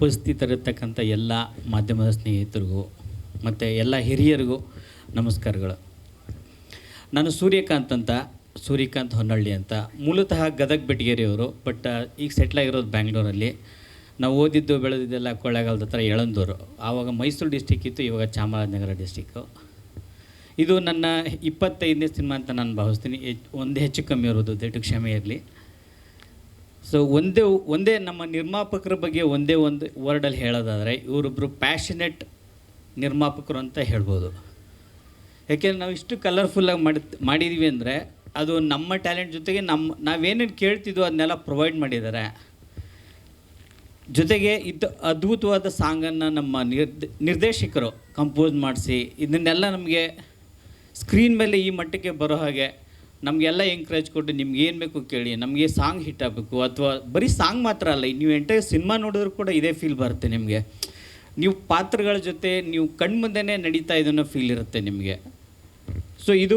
ಉಪಸ್ಥಿತರಿರ್ತಕ್ಕಂಥ ಎಲ್ಲ ಮಾಧ್ಯಮದ ಸ್ನೇಹಿತರಿಗೂ ಮತ್ತು ಎಲ್ಲ ಹಿರಿಯರಿಗೂ ನಮಸ್ಕಾರಗಳು. ನಾನು ಸೂರ್ಯಕಾಂತ್ ಅಂತ, ಸೂರ್ಯಕಾಂತ್ ಹೊನ್ನಳ್ಳಿ ಅಂತ. ಮೂಲತಃ ಗದಗ ಬೆಟಗೇರಿಯವರು, ಬಟ್ ಈಗ ಸೆಟ್ಲಾಗಿರೋದು ಬ್ಯಾಂಗ್ಳೂರಲ್ಲಿ. ನಾವು ಓದಿದ್ದು ಬೆಳೆದಿದ್ದೆಲ್ಲ ಕೊಳ್ಳೇಗಾಲದ ಹತ್ರ ಯಳಂದೂರು ಆವಾಗ ಮೈಸೂರು ಡಿಸ್ಟಿಕ್ ಇತ್ತು, ಇವಾಗ ಚಾಮರಾಜನಗರ ಡಿಸ್ಟಿಕ್ಕು ಇದು ನನ್ನ ಇಪ್ಪತ್ತೈದನೇ ಸಿನಿಮಾ ಅಂತ ನಾನು ಭಾವಿಸ್ತೀನಿ. ಒಂದು ಹೆಚ್ಚು ಕಮ್ಮಿ ಇರೋದು ದಯವಿಟ್ಟು ಕ್ಷಮೆ ಇರಲಿ. ಸೊ ಒಂದೇ ಒಂದೇ ನಮ್ಮ ನಿರ್ಮಾಪಕರ ಬಗ್ಗೆ ಒಂದೇ ಒಂದು ವರ್ಡಲ್ಲಿ ಹೇಳೋದಾದರೆ ಇವರೊಬ್ಬರು ಪ್ಯಾಷನೆಟ್ ನಿರ್ಮಾಪಕರು ಅಂತ ಹೇಳ್ಬೋದು. ಯಾಕೆಂದರೆ ನಾವು ಇಷ್ಟು ಕಲರ್ಫುಲ್ಲಾಗಿ ಮಾಡಿ ಮಾಡಿದ್ದೀವಿ ಅಂದರೆ, ಅದು ನಮ್ಮ ಟ್ಯಾಲೆಂಟ್ ಜೊತೆಗೆ ನಮ್ಮ ನಾವೇನೇನು ಕೇಳ್ತಿದ್ವೋ ಅದನ್ನೆಲ್ಲ ಪ್ರೊವೈಡ್ ಮಾಡಿದ್ದಾರೆ ಜೊತೆಗೆ ಇದು ಅದ್ಭುತವಾದ ಸಾಂಗನ್ನು ನಮ್ಮ ನಿರ್ದ, ನಿರ್ದೇಶಕರು ಕಂಪೋಸ್ ಮಾಡಿಸಿ, ಇದನ್ನೆಲ್ಲ ನಮಗೆ ಸ್ಕ್ರೀನ್ ಮೇಲೆ ಈ ಮಟ್ಟಕ್ಕೆ ಬರೋ ಹಾಗೆ ನಮಗೆಲ್ಲ ಎಂಕರೇಜ್ ಕೊಟ್ಟು ನಿಮ್ಗೆ ಏನು ಬೇಕು ಕೇಳಿ, ನಮಗೆ ಸಾಂಗ್ ಹಿಟ್ ಆಗಬೇಕು, ಅಥವಾ ಬರೀ ಸಾಂಗ್ ಮಾತ್ರ ಅಲ್ಲ ನೀವು ಎಂಟೈರ್ ಸಿನಿಮಾ ನೋಡಿದ್ರು ಕೂಡ ಇದೇ ಫೀಲ್ ಬರುತ್ತೆ ನಿಮಗೆ. ನೀವು ಪಾತ್ರಗಳ ಜೊತೆ ನೀವು ಕಣ್ಮುಂದೆನೇ ನಡೀತಾ ಇದನ್ನೋ ಫೀಲ್ ಇರುತ್ತೆ ನಿಮಗೆ. ಸೊ ಇದು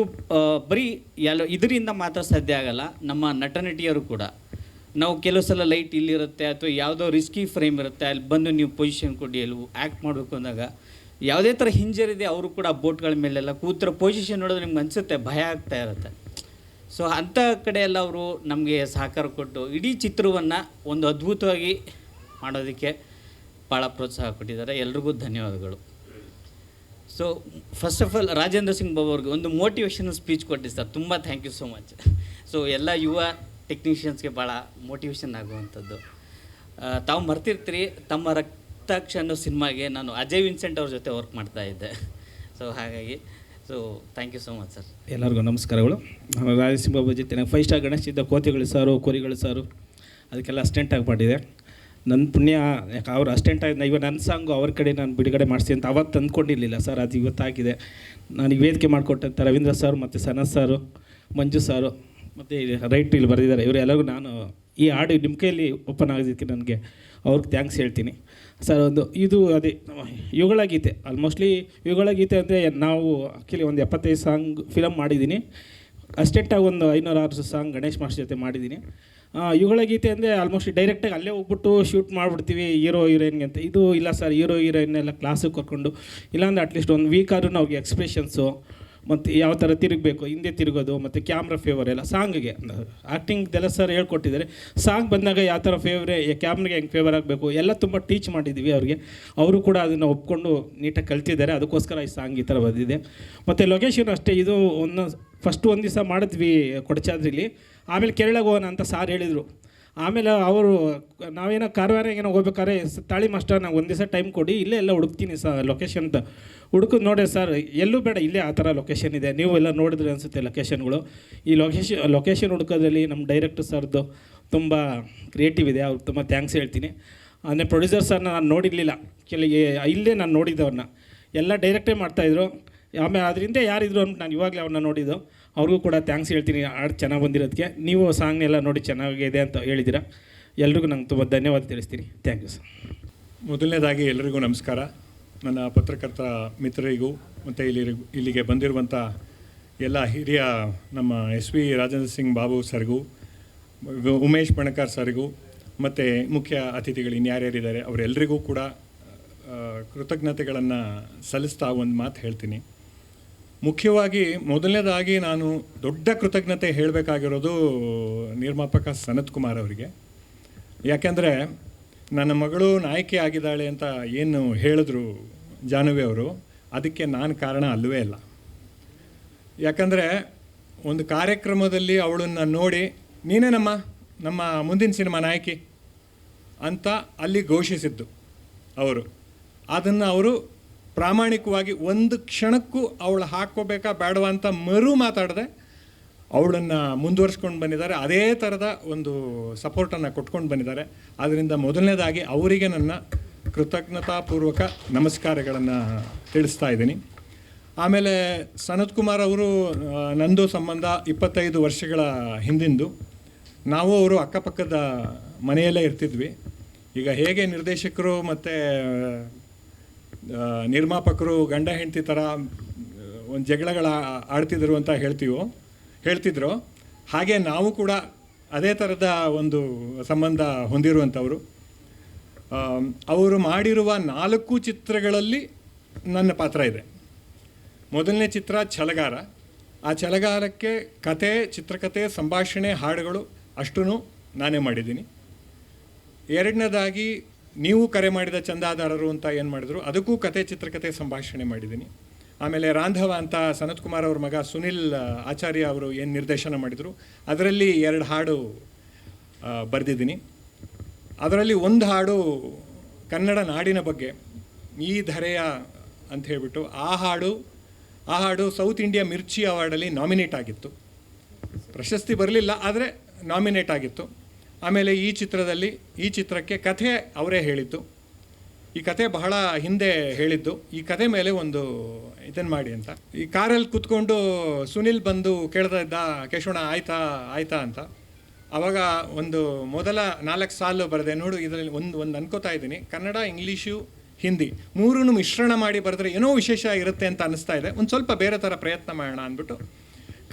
ಬರೀ ಎಲ್ಲ ಇದರಿಂದ ಮಾತ್ರ ಸಾಧ್ಯ ಆಗಲ್ಲ, ನಮ್ಮ ನಟ ನಟಿಯರು ಕೂಡ. ನಾವು ಕೆಲವು ಸಲ ಲೈಟ್ ಇಲ್ಲಿರುತ್ತೆ, ಅಥವಾ ಯಾವುದೋ ರಿಸ್ಕಿ ಫ್ರೇಮ್ ಇರುತ್ತೆ, ಅಲ್ಲಿ ಬಂದು ನೀವು ಪೊಸಿಷನ್ ಕೊಡಿ, ಅಲ್ಲಿ ಆ್ಯಕ್ಟ್ ಮಾಡಬೇಕು ಅಂದಾಗ, ಯಾವುದೇ ಥರ ಹಿಂಜರಿದೆ, ಅವರು ಕೂಡ ಬೋಟ್ಗಳ ಮೇಲೆಲ್ಲ ಕೂತಿರೋ ಪೊಸಿಷನ್ ನೋಡಿದ್ರೆ ನಿಮ್ಗೆ ಅನಿಸುತ್ತೆ, ಭಯ ಆಗ್ತಾ ಇರುತ್ತೆ. ಸೊ ಅಂಥ ಕಡೆಯೆಲ್ಲ ಅವರು ನಮಗೆ ಸಹಕಾರ ಕೊಟ್ಟು ಇಡೀ ಚಿತ್ರವನ್ನು ಒಂದು ಅದ್ಭುತವಾಗಿ ಮಾಡೋದಕ್ಕೆ ಭಾಳ ಪ್ರೋತ್ಸಾಹ ಕೊಟ್ಟಿದ್ದಾರೆ. ಎಲ್ರಿಗೂ ಧನ್ಯವಾದಗಳು. So first of all Rajendra Singh Babu ಅವ್ರಿಗೆ ಒಂದು ಮೋಟಿವೇಶನಲ್ ಸ್ಪೀಚ್ ಕೊಟ್ಟಿದ್ದು ಸರ್. ತುಂಬ thank you so much so ಎಲ್ಲ ಯುವ ಟೆಕ್ನಿಷಿಯನ್ಸ್ಗೆ ಭಾಳ ಮೋಟಿವೇಶನ್ ಆಗುವಂಥದ್ದು. ತಾವು ಮರ್ತಿರ್ತೀರಿ, ತಮ್ಮ ರಕ್ತಾಕ್ಷ ಅನ್ನೋ ಸಿನಿಮಾಗೆ ನಾನು ಅಜಯ್ ವಿನ್ಸೆಂಟ್ ಅವ್ರ ಜೊತೆ ವರ್ಕ್ ಮಾಡ್ತಾ ಇದ್ದೆ. ಸೊ ಹಾಗಾಗಿ so thank you so much sir ಎಲ್ಲರಿಗೂ ನಮಸ್ಕಾರಗಳು. ನಾನು ರಾಜಸಿಂಹ ಬಾಬು ಜೊತೆ ನಾನು ಫೈವ್ ಸ್ಟಾರ್ ಗಣೇಶ್ ಇದ್ದ ಕೋತಿಗಳು ಸಾರು, ಕೋರಿಗಳು ಸಾರು, ಅದಕ್ಕೆಲ್ಲ ಅಸ್ಟೆಂಟ್ ಆಗಿ ಮಾಡಿದೆ ನನ್ನ ಪುಣ್ಯ, ಯಾಕೆ ಅವ್ರು ಅಸ್ಟೆಂಟ್ ಆಗಿ ಇವಾಗ ನನ್ನ ಸಾಂಗು ಅವ್ರ ಕಡೆ ನಾನು ಬಿಡುಗಡೆ ಮಾಡಿಸಿ ಅಂತ ಅವತ್ತು ತಂದ್ಕೊಂಡಿರಲಿಲ್ಲ ಸರ್ ಅದು ಇವತ್ತಾಗಿದೆ. ನನಗೆ ವೇದಿಕೆ ಮಾಡಿಕೊಟ್ಟಂಥ ರವೀಂದ್ರ ಸರ್ ಮತ್ತು ಸನತ್ ಸಾರು, ಮಂಜು ಸಾರು, ಮತ್ತು ರೈಟ್ ಇಲ್ಲಿ ಬರೆದಿದ್ದಾರೆ. ಇವರೆಲ್ಲರಿಗೂ ನಾನು ಈ ಹಾಡು ನಿಮ್ಮ ಕೈಯಲ್ಲಿ ಓಪನ್ ಆಗೋದಕ್ಕೆ ನನಗೆ ಅವ್ರಿಗೆ ಥ್ಯಾಂಕ್ಸ್ ಹೇಳ್ತೀನಿ. ಸರ್, ಒಂದು ಇದು ಅದೇ ಯುಗಳ ಗೀತೆ ಆಲ್ಮೋಸ್ಟ್ಲಿ ಯುಗಳ ಗೀತೆ ಅಂದರೆ ನಾವು ಆ್ಯಕ್ಚುಲಿ ಒಂದು ಎಪ್ಪತ್ತೈದು ಸಾಂಗ್ ಫಿಲಮ್ ಮಾಡಿದ್ದೀನಿ. ಅಸ್ಟೆಂಟಾಗಿ ಒಂದು ಐನೂರು ಆರು ಸಾಂಗ್ ಗಣೇಶ್ ಮಾಸ್ಟರ್ ಜೊತೆ ಮಾಡಿದ್ದೀನಿ. ಯುಗಳ ಗೀತೆ ಅಂದರೆ ಆಲ್ಮೋಸ್ಟ್ ಡೈರೆಕ್ಟಾಗಿ ಅಲ್ಲೇ ಹೋಗ್ಬಿಟ್ಟು ಶೂಟ್ ಮಾಡಿಬಿಡ್ತೀವಿ ಹೀರೋ ಹೀರೋಯಿನ್ಗೆ ಅಂತ. ಇದು ಇಲ್ಲ ಸರ್ ಹೀರೋ ಹೀರೋಯಿನ್ನೆಲ್ಲ ಕ್ಲಾಸಿಗೆ ಕರ್ಕೊಂಡು, ಇಲ್ಲಾಂದ್ರೆ ಅಟ್ಲೀಸ್ಟ್ ಒಂದು ವೀಕ್ ಆದ್ರೂ ಅವ್ರಿಗೆ ಎಕ್ಸ್ಪ್ರೆಷನ್ಸು ಮತ್ತು ಯಾವ ಥರ ತಿರುಗಬೇಕು, ಹಿಂದೆ ತಿರುಗೋದು, ಮತ್ತು ಕ್ಯಾಮ್ರಾ ಫೇವರ್ ಎಲ್ಲ ಸಾಂಗಿಗೆ ಆ್ಯಕ್ಟಿಂಗ್ದೆಲ್ಲ ಸರ್ ಹೇಳ್ಕೊಟ್ಟಿದ್ದಾರೆ. ಸಾಂಗ್ ಬಂದಾಗ ಯಾವ ಥರ ಫೇವ್ರೆ ಕ್ಯಾಮ್ರಾಗೆ ಹೆಂಗೆ ಫೇವರ್ ಆಗಬೇಕು, ಎಲ್ಲ ತುಂಬ ಟೀಚ್ ಮಾಡಿದ್ದೀವಿ ಅವ್ರಿಗೆ. ಅವರು ಕೂಡ ಅದನ್ನು ಒಪ್ಕೊಂಡು ನೀಟಾಗಿ ಕಲ್ತಿದ್ದಾರೆ. ಅದಕ್ಕೋಸ್ಕರ ಈ ಸಾಂಗ್ ಈ ಥರ ಬಂದಿದೆ. ಮತ್ತು ಲೊಕೇಶನ್ ಅಷ್ಟೇ, ಇದು ಒಂದು ಫಸ್ಟ್ ಒಂದು ದಿವಸ ಮಾಡಿದ್ವಿ ಕೊಡಚಾದ್ರಿಲಿ. ಆಮೇಲೆ ಕೇರಳಗೆ ಹೋಗೋಣ ಅಂತ ಸಾರ್ ಹೇಳಿದರು. ಆಮೇಲೆ ಅವರು, ನಾವೇನೋ ಕಾರವಾರ ಏನೋ ಹೋಗ್ಬೇಕಾದ್ರೆ ತಾಳಿ ಮಾಸ್ಟರ್ ನಾವು ಒಂದು ದಿವಸ ಟೈಮ್ ಕೊಡಿ, ಇಲ್ಲೇ ಎಲ್ಲ ಹುಡುಕ್ತೀನಿ ಸರ್ ಲೊಕೇಶನ್ ಅಂತ ಹುಡುಕಿದ್ ನೋಡಿ ಸರ್, ಎಲ್ಲೂ ಬೇಡ, ಇಲ್ಲೇ ಆ ಥರ ಲೊಕೇಶನ್ ಇದೆ. ನೀವು ಎಲ್ಲ ನೋಡಿದ್ರೆ ಅನಿಸುತ್ತೆ ಲೊಕೇಶನ್ಗಳು ಈ ಲೊಕೇಶನ್ ಲೊಕೇಶನ್ ಹುಡುಕೋದ್ರಲ್ಲಿ ನಮ್ಮ ಡೈರೆಕ್ಟರ್ ಸರ್ದು ತುಂಬ ಕ್ರಿಯೇಟಿವ್ ಇದೆ ಅವ್ರಿಗೆ ತುಂಬ ಥ್ಯಾಂಕ್ಸ್ ಹೇಳ್ತೀನಿ. ಅಂದರೆ ಪ್ರೊಡ್ಯೂಸರ್ ಸರ್ನ ನಾನು ನೋಡಿರಲಿಲ್ಲ. ಕೆಲಗೆ ಇಲ್ಲೇ ನಾನು ನೋಡಿದ್ದವ್ರನ್ನ ಎಲ್ಲ ಡೈರೆಕ್ಟೇ ಮಾಡ್ತಾಯಿದ್ರು ಆಮೇಲೆ ಅದರಿಂದ ಯಾರಿದ್ರು ಅಂತ ನಾನು ಇವಾಗಲೇ ಅವ್ರನ್ನ ನೋಡಿದ್ದು. ಅವ್ರಿಗೂ ಕೂಡ ಥ್ಯಾಂಕ್ಸ್ ಹೇಳ್ತೀನಿ. ಹಾಡು ಚೆನ್ನಾಗಿ ಬಂದಿರೋದಕ್ಕೆ ನೀವು ಸಾಂಗ್ನೆಲ್ಲ ನೋಡಿ ಚೆನ್ನಾಗಿದೆ ಅಂತ ಹೇಳಿದ್ದೀರಾ. ಎಲ್ರಿಗೂ ನಂಗೆ ತುಂಬ ಧನ್ಯವಾದ ತಿಳಿಸ್ತೀನಿ. ಥ್ಯಾಂಕ್ ಯು ಸರ್ ಮೊದಲನೇದಾಗಿ ಎಲ್ಲರಿಗೂ ನಮಸ್ಕಾರ. ನನ್ನ ಪತ್ರಕರ್ತ ಮಿತ್ರರಿಗೂ ಮತ್ತು ಇಲ್ಲಿ ಇಲ್ಲಿಗೆ ಬಂದಿರುವಂಥ ಎಲ್ಲ ಹಿರಿಯ ನಮ್ಮ ಎಸ್ ವಿ ರಾಜೇಂದ್ರ ಸಿಂಗ್ ಬಾಬು ಸರ್ಗೂ, ಉಮೇಶ್ ಪಣಕಾರ್ ಸರ್ಗೂ, ಮತ್ತು ಮುಖ್ಯ ಅತಿಥಿಗಳು ಇನ್ಯಾರ್ಯಾರಿದ್ದಾರೆ ಅವರೆಲ್ಲರಿಗೂ ಕೂಡ ಕೃತಜ್ಞತೆಗಳನ್ನು ಸಲ್ಲಿಸ್ತಾ ಒಂದು ಮಾತು ಹೇಳ್ತೀನಿ. ಮುಖ್ಯವಾಗಿ ಮೊದಲನೇದಾಗಿ ನಾನು ದೊಡ್ಡ ಕೃತಜ್ಞತೆ ಹೇಳಬೇಕಾಗಿರೋದು ನಿರ್ಮಾಪಕ ಸನತ್ ಕುಮಾರ್ ಅವರಿಗೆ. ಯಾಕೆಂದರೆ ನನ್ನ ಮಗಳು ನಾಯಕಿ ಆಗಿದ್ದಾಳೆ ಅಂತ ಏನು ಹೇಳಿದ್ರು ಜಾಹ್ನವಿ ಅವರು, ಅದಕ್ಕೆ ನಾನು ಕಾರಣ ಅಲ್ಲವೇ ಇಲ್ಲ. ಯಾಕಂದರೆ ಒಂದು ಕಾರ್ಯಕ್ರಮದಲ್ಲಿ ಅವಳನ್ನು ನೋಡಿ ನೀನೇ ನಮ್ಮ ನಮ್ಮ ಮುಂದಿನ ಸಿನಿಮಾ ನಾಯಕಿ ಅಂತ ಅಲ್ಲಿ ಘೋಷಿಸಿದ್ದು ಅವರು. ಅದನ್ನು ಅವರು ಪ್ರಾಮಾಣಿಕವಾಗಿ ಒಂದು ಕ್ಷಣಕ್ಕೂ ಅವಳು ಹಾಕ್ಕೋಬೇಕಾ ಬೇಡವಾ ಅಂತ ಮರು ಮಾತಾಡದೆ, ಅವಳನ್ನು ಮುಂದುವರ್ಸ್ಕೊಂಡು ಬಂದಿದ್ದಾರೆ. ಅದೇ ಥರದ ಒಂದು ಸಪೋರ್ಟನ್ನು ಕೊಟ್ಕೊಂಡು ಬಂದಿದ್ದಾರೆ. ಆದ್ದರಿಂದ ಮೊದಲನೇದಾಗಿ ಅವರಿಗೆ ನನ್ನ ಕೃತಜ್ಞತಾಪೂರ್ವಕ ನಮಸ್ಕಾರಗಳನ್ನು ತಿಳಿಸ್ತಾ ಇದ್ದೀನಿ. ಆಮೇಲೆ ಸನತ್ ಕುಮಾರ್ ಅವರು ನಂದು ಸಂಬಂಧ ಇಪ್ಪತ್ತೈದು ವರ್ಷಗಳ ಹಿಂದಿಂದು. ನಾವು ಅವರು ಅಕ್ಕಪಕ್ಕದ ಮನೆಯಲ್ಲೇ ಇರ್ತಿದ್ವಿ. ಈಗ ಹೇಗೆ ನಿರ್ದೇಶಕರು ಮತ್ತು ನಿರ್ಮಾಪಕರು ಗಂಡ ಹೆಂಡತಿ ಥರ ಒಂದು ಜಗಳಗಳ ಆಡ್ತಿದ್ರು ಅಂತ ಹೇಳ್ತೀವೋ, ಹೇಳ್ತಿದ್ರು. ಹಾಗೆ ನಾವು ಕೂಡ ಅದೇ ಥರದ ಒಂದು ಸಂಬಂಧ ಹೊಂದಿರುವಂಥವರು. ಅವರು ಮಾಡಿರುವ ನಾಲ್ಕು ಚಿತ್ರಗಳಲ್ಲಿ ನನ್ನ ಪಾತ್ರ ಇದೆ. ಮೊದಲನೇ ಚಿತ್ರ ಛಲಗಾರ. ಆ ಛಲಗಾರಕ್ಕೆ ಕತೆ ಚಿತ್ರಕಥೆ ಸಂಭಾಷಣೆ, ಹಾಡುಗಳು ಅಷ್ಟೂ ನಾನೇ ಮಾಡಿದ್ದೀನಿ. ಎರಡನೇದಾಗಿ ನೀವು ಕರೆ ಮಾಡಿದ ಚಂದಾದಾರರು ಅಂತ ಏನು ಮಾಡಿದ್ರು? ಅದಕ್ಕೂ ಕತೆ ಚಿತ್ರಕತೆ ಸಂಭಾಷಣೆ ಮಾಡಿದ್ದೀನಿ. ಆಮೇಲೆ ರಾಂಧವ ಅಂತ ಸನತ್ ಕುಮಾರ್ ಅವ್ರ ಮಗ ಸುನಿಲ್ ಆಚಾರ್ಯ ಅವರು ಏನು ನಿರ್ದೇಶನ ಮಾಡಿದರು? ಅದರಲ್ಲಿ ಎರಡು ಹಾಡು ಬರೆದಿದ್ದೀನಿ. ಅದರಲ್ಲಿ ಒಂದು ಹಾಡು ಕನ್ನಡ ನಾಡಿನ ಬಗ್ಗೆ, ಈ ಧರೆಯ ಅಂತ ಹೇಳಿಬಿಟ್ಟು, ಆ ಹಾಡು ಆ ಹಾಡು ಸೌತ್ ಇಂಡಿಯಾ ಮಿರ್ಚಿ ಅವಾರ್ಡಲ್ಲಿ ನಾಮಿನೇಟ್ ಆಗಿತ್ತು. ಪ್ರಶಸ್ತಿ ಬರಲಿಲ್ಲ, ಆದರೆ ನಾಮಿನೇಟ್ ಆಗಿತ್ತು. ಆಮೇಲೆ ಈ ಚಿತ್ರದಲ್ಲಿ, ಈ ಚಿತ್ರಕ್ಕೆ ಕಥೆ ಅವರೇ ಹೇಳಿದ್ದು. ಈ ಕತೆ ಬಹಳ ಹಿಂದೆ ಹೇಳಿದ್ದು. ಈ ಕತೆ ಮೇಲೆ ಒಂದು ಇದನ್ನು ಮಾಡಿ ಅಂತ. ಈ ಕಾರಲ್ಲಿ ಕೂತ್ಕೊಂಡು ಸುನಿಲ್ ಬಂದು ಕೇಳ್ತಾ ಇದ್ದ ಕೇಶವಣ್ಣ ಆಯ್ತಾ ಆಯ್ತಾ ಅಂತ. ಆವಾಗ ಒಂದು ಮೊದಲ ನಾಲ್ಕು ಸಾಲು ಬರೆದೆ. ನೋಡು, ಇದರಲ್ಲಿ ಒಂದು ಒಂದು ಅನ್ಕೋತಾ ಇದ್ದೀನಿ. ಕನ್ನಡ, ಇಂಗ್ಲೀಷು, ಹಿಂದಿ ಮೂರನ್ನು ಮಿಶ್ರಣ ಮಾಡಿ ಬರೆದ್ರೆ ಏನೋ ವಿಶೇಷ ಇರುತ್ತೆ ಅಂತ ಅನಿಸ್ತಾ ಇದೆ. ಒಂದು ಸ್ವಲ್ಪ ಬೇರೆ ಥರ ಪ್ರಯತ್ನ ಮಾಡೋಣ ಅಂದ್ಬಿಟ್ಟು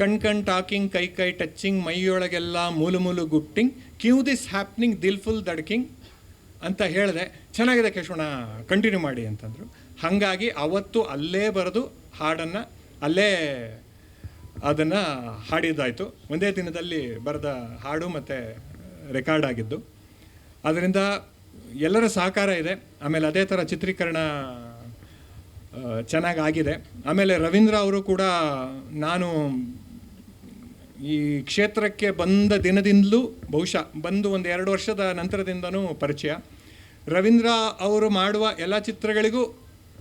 ಕಣ್ ಕಣ್ ಟಾಕಿಂಗ್, ಕೈ ಕೈ ಟಚ್ಚಿಂಗ್, ಮೈಯೊಳಗೆಲ್ಲ ಮೂಲು ಮೂಲು ಗುಟ್ಟಿಂಗ್. ಕ್ಯೂ ದಿಸ್ ಹ್ಯಾಪ್ನಿಂಗ್, ದಿಲ್ ಫುಲ್ ದಡ್ಕಿಂಗ್ ಅಂತ ಹೇಳಿದೆ. ಚೆನ್ನಾಗಿದೆ ಕೇಶವಣ ಕಂಟಿನ್ಯೂ ಮಾಡಿ ಅಂತಂದರು. ಹಾಗಾಗಿ ಅವತ್ತು ಅಲ್ಲೇ ಬರೆದು ಹಾಡನ್ನು, ಅಲ್ಲೇ ಅದನ್ನು ಹಾಡಿದ್ದಾಯಿತು. ಒಂದೇ ದಿನದಲ್ಲಿ ಬರೆದ ಹಾಡು ಮತ್ತು ರೆಕಾರ್ಡ್ ಆಗಿದ್ದು. ಅದರಿಂದ ಎಲ್ಲರ ಸಹಕಾರ ಇದೆ. ಆಮೇಲೆ ಅದೇ ಥರ ಚಿತ್ರೀಕರಣ ಚೆನ್ನಾಗಿ ಆಗಿದೆ ಆಮೇಲೆ ರವೀಂದ್ರ ಅವರು ಕೂಡ ನಾನು ಈ ಕ್ಷೇತ್ರಕ್ಕೆ ಬಂದ ದಿನದಿಂದಲೂ ಬಹುಶಃ ಬಂದು ಒಂದು ಎರಡು ವರ್ಷದ ನಂತರದಿಂದನೂ ಪರಿಚಯ. ರವೀಂದ್ರ ಅವರು ಮಾಡುವ ಎಲ್ಲ ಚಿತ್ರಗಳಿಗೂ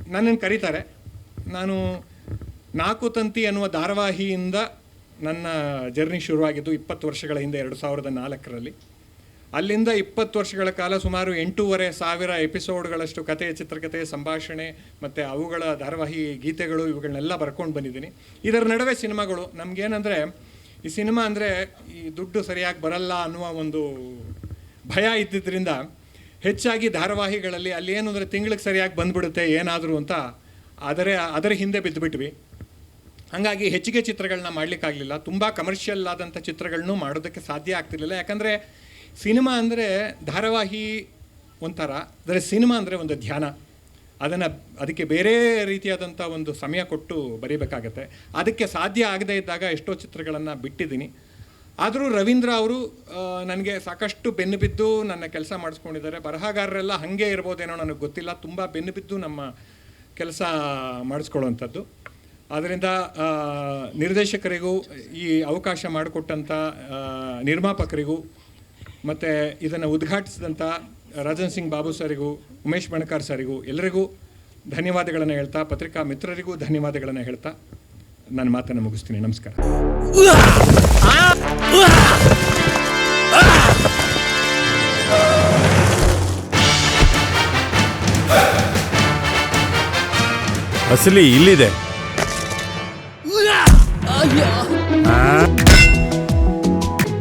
ನನ್ನನ್ನು ಕರೀತಾರೆ. ನಾನು ನಾಲ್ಕು ತಂತಿ ಅನ್ನುವ ಧಾರಾವಾಹಿಯಿಂದ ನನ್ನ ಜರ್ನಿ ಶುರುವಾಗಿದ್ದು ಇಪ್ಪತ್ತು ವರ್ಷಗಳ ಹಿಂದೆ ಎರಡು ಸಾವಿರದ ನಾಲ್ಕರಲ್ಲಿ. ಅಲ್ಲಿಂದ ಇಪ್ಪತ್ತು ವರ್ಷಗಳ ಕಾಲ ಸುಮಾರು ಎಂಟೂವರೆ ಸಾವಿರ ಎಪಿಸೋಡ್ಗಳಷ್ಟು ಕತೆ ಚಿತ್ರಕಥೆ ಸಂಭಾಷಣೆ ಮತ್ತು ಅವುಗಳ ಧಾರಾವಾಹಿ ಗೀತೆಗಳು ಇವುಗಳನ್ನೆಲ್ಲ ಬರ್ಕೊಂಡು ಬಂದಿದ್ದೀನಿ. ಇದರ ನಡುವೆ ಸಿನಿಮಾಗಳು. ನಮಗೇನಂದರೆ ಈ ಸಿನಿಮಾ ಅಂದರೆ ಈ ದುಡ್ಡು ಸರಿಯಾಗಿ ಬರಲ್ಲ ಅನ್ನುವ ಒಂದು ಭಯ ಇದ್ದಿದ್ದರಿಂದ ಹೆಚ್ಚಾಗಿ ಧಾರಾವಾಹಿಗಳಲ್ಲಿ ಅಲ್ಲಿ ಏನು ಅಂದರೆ ತಿಂಗಳಿಗೆ ಸರಿಯಾಗಿ ಬಂದ್ಬಿಡುತ್ತೆ, ಏನಾದರೂ ಅಂತ ಅದರ ಅದರ ಹಿಂದೆ ಬಿದ್ದುಬಿಟ್ವಿ. ಹಾಗಾಗಿ ಹೆಚ್ಚಿಗೆ ಚಿತ್ರಗಳನ್ನ ಮಾಡಲಿಕ್ಕಾಗಲಿಲ್ಲ. ತುಂಬ ಕಮರ್ಷಿಯಲ್ ಆದಂಥ ಚಿತ್ರಗಳನ್ನು ಮಾಡೋದಕ್ಕೆ ಸಾಧ್ಯ ಆಗ್ತಿರಲಿಲ್ಲ. ಯಾಕಂದರೆ ಸಿನಿಮಾ ಅಂದರೆ ಧಾರಾವಾಹಿ ಒಂಥರ, ಅಂದರೆ ಸಿನಿಮಾ ಅಂದರೆ ಒಂದು ಧ್ಯಾನ. ಅದನ್ನು ಅದಕ್ಕೆ ಬೇರೆ ರೀತಿಯಾದಂಥ ಒಂದು ಸಮಯ ಕೊಟ್ಟು ಬರೀಬೇಕಾಗತ್ತೆ. ಅದಕ್ಕೆ ಸಾಧ್ಯ ಆಗದೇ ಇದ್ದಾಗ ಎಷ್ಟೋ ಚಿತ್ರಗಳನ್ನು ಬಿಟ್ಟಿದ್ದೀನಿ. ಆದರೂ ರವೀಂದ್ರ ಅವರು ನನಗೆ ಸಾಕಷ್ಟು ಬೆನ್ನು ಬಿದ್ದು ನನ್ನ ಕೆಲಸ ಮಾಡಿಸ್ಕೊಂಡಿದ್ದಾರೆ. ಬರಹಗಾರರೆಲ್ಲ ಹಾಗೆ ಇರ್ಬೋದೇನೋ ನನಗೆ ಗೊತ್ತಿಲ್ಲ. ತುಂಬ ಬೆನ್ನು ಬಿದ್ದು ನಮ್ಮ ಕೆಲಸ ಮಾಡಿಸ್ಕೊಳ್ಳುವಂಥದ್ದು. ಆದ್ದರಿಂದ ನಿರ್ದೇಶಕರಿಗೂ ಈ ಅವಕಾಶ ಮಾಡಿಕೊಟ್ಟಂಥ ನಿರ್ಮಾಪಕರಿಗೂ, ಮತ್ತು ಇದನ್ನು ಉದ್ಘಾಟಿಸಿದಂಥ ರಾಜನ್ ಸಿಂಗ್ ಬಾಬು ಸರಿಗೂ, ಉಮೇಶ್ ಬಣಕಾರ್ ಸರಿಗೂ ಎಲ್ಲರಿಗೂ ಧನ್ಯವಾದಗಳನ್ನು ಹೇಳ್ತಾ, ಪತ್ರಿಕಾ ಮಿತ್ರರಿಗೂ ಧನ್ಯವಾದಗಳನ್ನು ಹೇಳ್ತಾ ನನ್ನ ಮಾತನ್ನು ಮುಗಿಸ್ತೀನಿ. ನಮಸ್ಕಾರ. ಅಸಲಿ ಇಲ್ಲಿದೆ.